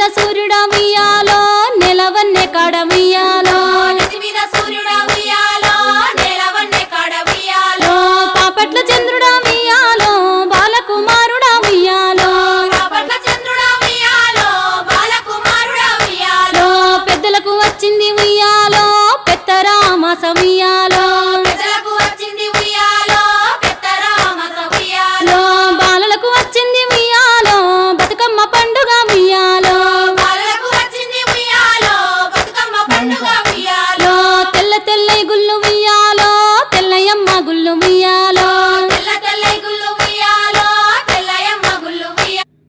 మీద సూర్యుడా ఉయ్యాలో నిలవన్నే కాడ ఉయ్యాలో పాపట్ల చంద్రుడా ఉయ్యాలో బాలకుమారుడా ఉయ్యాలో పెద్దలకు వచ్చింది ఉయ్యాలో పెత్తరామాస ఉయ్యాలో